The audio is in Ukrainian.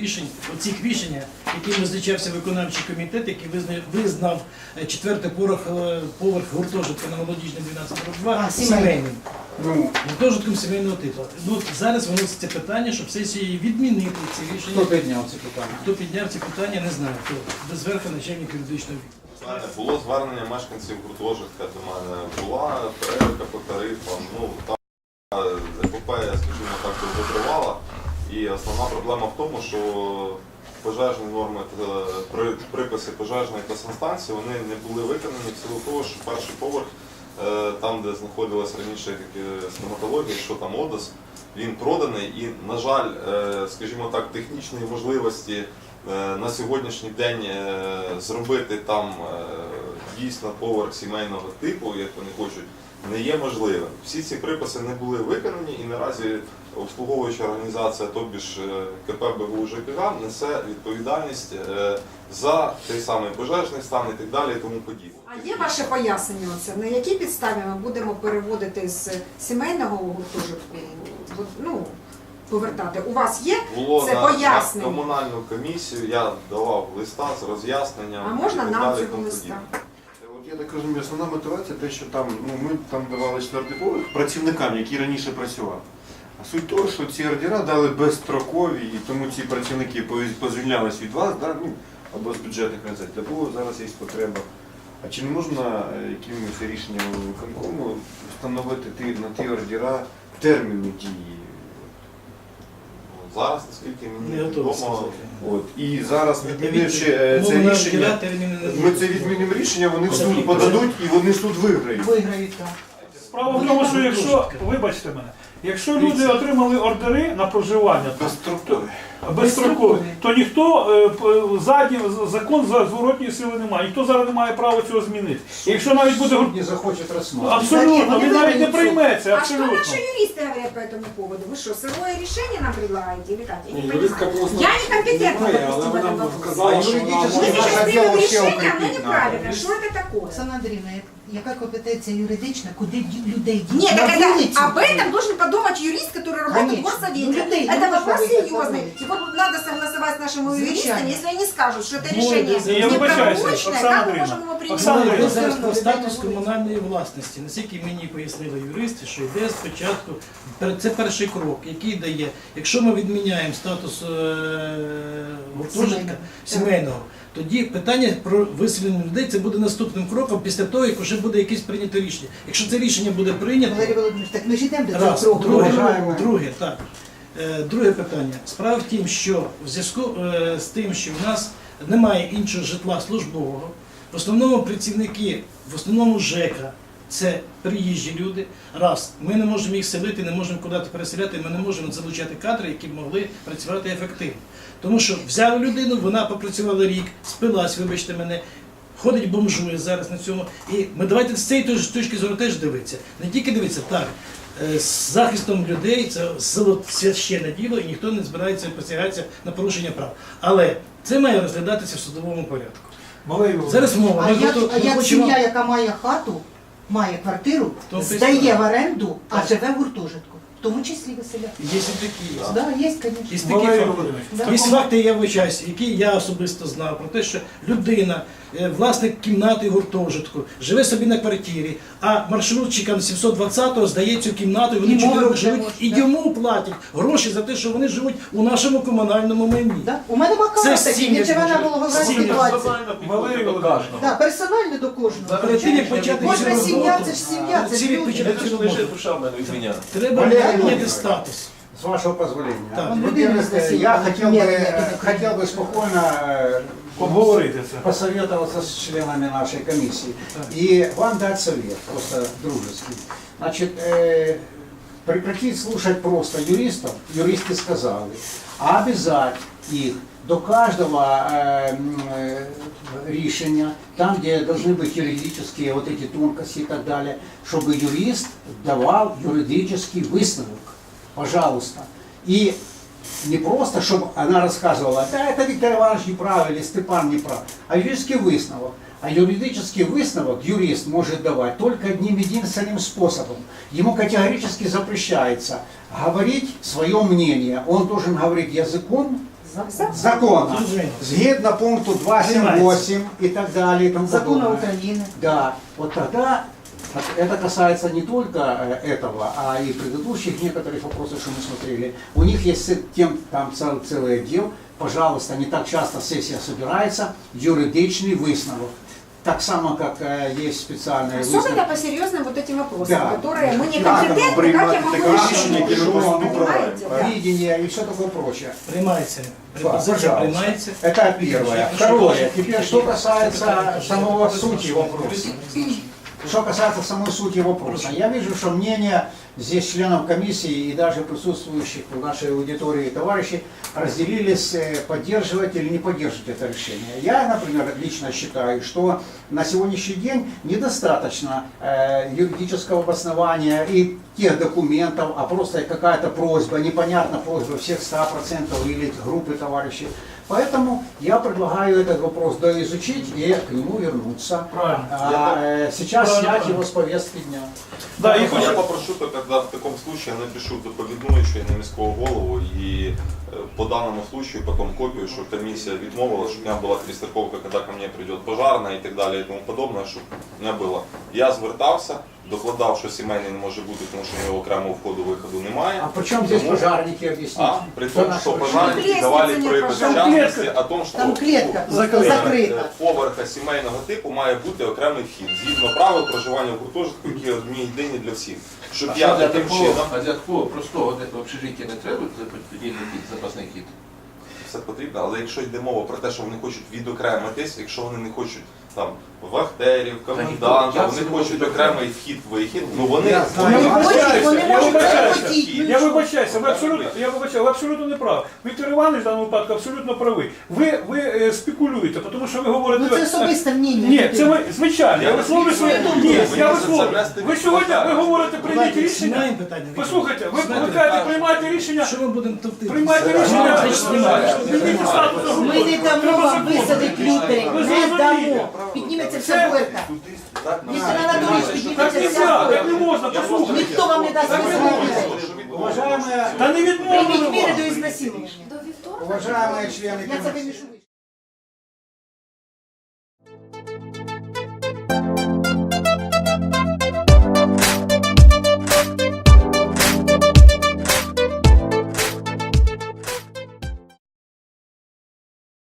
рішень, оцих рішення, яким визначався виконавчий комітет, який визнав, визнав е, четвертий поверх, е, поверх гуртожитка на молодіжний 1242 сімейним. Ну, Гуртожитком сімейного типу. Ну, зараз виноситься питання, щоб сесії відмінити ці рішення. хто підняв це питання? Хто підняв ці питання, не знаю. Хто. Без верха начальник юридичного відділу. Було звернення мешканців гуртожитка до мене. Була перевірка по тарифам. Ну там Основна проблема в тому, що пожежні норми е, при- приписи пожежної та санстанції вони не були виконані в силу того, що перший поверх, е, там де знаходилась раніше стоматологія, що там ОДОС, він проданий. І, на жаль, е, скажімо так, технічної можливості на сьогоднішній день зробити там дійсно поверх сімейного типу, як вони хочуть, не є можливим. Всі ці приписи не були виконані і наразі обслуговуюча організація, тобі ж е, КП БГУ ЖКГ, несе відповідальність е, за той самий пожежний стан і так далі і тому подібне. А є ваше пояснення оце? На якій підставі ми будемо переводити з сімейного гуртожитку? Ну, повертати. У вас є Було це на, на комунальну комісію, я давав листа з роз'ясненням. А можна нам цього листа? Я так розумію, основна мотивація те, що там ну ми там давали четвертий поверх працівникам, які раніше працювали. А суть того, що ці ордера дали безстрокові, і тому ці працівники позвільнялись від вас, да, ну, або з бюджетних організацій, або зараз є потреба. А чи не можна е, якимось рішенням виконкому встановити на ті ордера терміни дії? Ну, Зараз, наскільки мені відомо. От. І зараз відмінивши е, це на рішення, не ми це відмінимо рішення, вони в суд подадуть і вони суд виграють. Виграють так. Справа в тому, що якщо, вибачте мене, якщо люди отримали ордери на проживання Безстрокові. безстрокові, то ніхто е, п- задні закон за зворотньої сили немає. Ніхто зараз не має права цього змінити. І Якщо навіть буде гур- Не захочет рассматривать. абсолютно, Вони він навіть не виграють прийметься. А что Абсолютно. наши юристы говорят по этому поводу? Вы что, сырое решение нам предлагаете или как? Я не Ні, понимаю. юристка просто Я некомпетентна, знає, допустим, в але этом вона вопросе. сказала, А що вона юридично Мы може- сейчас Хотела примем вообще решение, оно укрепить неправильно. надо. Что это такое? Оксана Андріївна, як- яка компетенція юридична, куди ді- людей Нет, діти? так На это, вулицю? об этом должен подумать юрист, который работает в Конечно. горсовете. Ну, людей это нужно вопрос выехать на серьезный. улицу. И вот надо согласовать с нашими Звичайно. юристами, если они скажут, что это Ну, решение я вибачаюся, неправомочное, Оксана как мы Андріївна. можем его принять? Оксана Ну, Андріївна. йде зараз Все про одно статус людина комунальної власності. Наскільки мені пояснили юристи, що йде спочатку, пер- це перший крок, який дає, якщо ми відміняємо статус е, гуртожитка Сімейного. сімейного, тоді питання про виселення людей це буде наступним кроком після того, як вже буде якесь прийнято рішення. Якщо це рішення буде прийнято, Валерій Володимирович, так ми ж йдемо до Раз, цього кроку. друге, друге, так. Е, Друге питання. Справа в тім, що в зв'язку е, з тим, що в нас немає іншого житла службового, в основному працівники, в основному ЖЕКа, це приїжджі люди. Раз, ми не можемо їх селити, не можемо куди переселяти, ми не можемо залучати кадри, які б могли працювати ефективно. Тому що взяли людину, вона попрацювала рік, спилась, вибачте мене, ходить бомжує зараз на цьому. І ми давайте з цієї точки зору теж дивитися. Не тільки дивитися, так, з захистом людей це село священне діло, і ніхто не збирається посягатися на порушення прав. Але це має розглядатися в судовому порядку. Зараз мова. А Ми як, а ми як хочемо- сім'я, яка має хату, має квартиру, То здає в оренду, а живе в гуртожитку, в тому числі веселя. Є і такі. Так, да, є, Є звісно. такі Валерій факти. Володимирович, Да. Є факти, я вибачаюсь, які я особисто знав про те, що людина, е, власник кімнати гуртожитку, живе собі на квартирі, а маршрутчикам 720-го здає цю кімнату, і вони можна, живуть, і да. йому платять гроші за те, що вони живуть у нашому комунальному майні. Да? У мене макара Це такий, сім'я живе на дуже- Волгоградській сім'я. 20. Валерій Володимирович, Да, персонально до кожного. Перед тим, як почати Кожна сім'я роботу, це ж сім'я, це всі ж люди. відпочинок цю роботу. душа в мене від мене. Треба Валерій міняти Володимирович. статус. С вашего позволения. Так. Во-первых, Людина красивая, я хотел бы, мерная, э, такая. хотел бы спокойно э, обговорити це. посоветоваться с членами нашей комиссии Так. и вам дать совет, просто дружеский. Значит, э, прекратить слушать просто юристов, юристы сказали, а обязать их до каждого э, э, решения, там, где должны быть юридические вот эти тонкости и так далее, чтобы юрист давал юридический высновок, пожалуйста. И не просто, чтобы она рассказывала, да, это Виктор Иванович не или Степан не прав, а юридический высновок. А юридический высновок юрист может давать только одним единственным способом. Ему категорически запрещается говорить свое мнение. Он должен говорить языком За- Закона. Зрозуміло. Згідно пункту 278 и так далее и тому Закону подобное. України. Да, вот тогда это касается не только э, этого, а и предыдущих некоторых вопросов, что мы смотрели. У них есть ц- тем, там цел, целый отдел, пожалуйста, не так часто сессия собирается, юридичный высновок. Так само, как э, есть специальные Особенно по серьезным вот этим вопросам, Да. которые мы не Как оно компетентны, как я приймати могу таке решить? рішення, яке ми просто не Понимаете? впливаємо? Да. видение и все такое прочее. Приймається. Да, Пропозиція пожалуйста. приймається. Это первое. Второе. Теперь, что касается самого сути вопроса. Что касается самой сути вопроса, я вижу, что мнения здесь членов комиссии и даже присутствующих в нашей аудитории товарищей разделились э, поддерживать или не поддерживать это решение. Я, например, лично считаю, что на сегодняшний день недостаточно э, юридического обоснования и тех документов, а просто какая-то просьба, непонятно просьба всех 100% или группы товарищей. Поэтому я предлагаю этот вопрос доизучить и к нему вернуться. Правильно. А, э, сейчас Правильно, снять его с повестки дня. Да, і Я хочу- попрошу, то тогда в таком случае я напишу доповіднуючу на міського голову і е, по данному случаю потом копию, що комісія відмовила, щоб у меня була перестраховка, коли ко мне прийде пожарна і так далі і тому подобне, щоб у мене було. Я звертався, докладав, що сімейний не може бути, тому що у нього окремого входу-виходу немає. А при чем здесь Тому- пожарники, объясните? А, при Кто том, наше что решение? пожарники Лестница давали не прояви прошла. частности Там о том, що Там клетка просто закрита. е, поверха сімейного типу має бути окремий вхід, згідно правил проживання в гуртожитку, які одні єдині для всіх. Щоб А я для таким такого, чином а для такого простого де- общежиття не треба подільний хід, запасний хід? все потрібно, але якщо йде мова про те, що вони хочуть відокремитись, якщо вони не хочуть там вахтерів, коменданта, вони хочуть окремий вхід-вихід, ну вони Я знаю. Я Вони вибачаюся, вони я можуть вибачаюся. захотіти. Я вибачаюся, ви абсолютно, я вибачаю, ви абсолютно не праві. Віктор Іванович в даному випадку абсолютно правий. Ви, ви е, спекулюєте, тому що ви говорите. Ну це особисте мнення. Ні, людини. це ви, звичайно, я висловлюю своє. Ні, я висловлюю. Ви сьогодні ви говорите прийняті Давайте рішення. Послухайте, ви кажете, приймайте рішення, Що ми будемо товти? приймайте рішення, статус Ми не дамо вам висадити зрозумієте. дамо. Підніметься вся бойка. Віктор Анатолійович, Так підніметься не вся можна, так не бойка. можна, послухайте. Ніхто вам не дасть Так не висадити. Уважаемые, Та не Прийміть відмовили міри вам. до ізнасилування. уважаемые члены Я це комиссии, вимішу.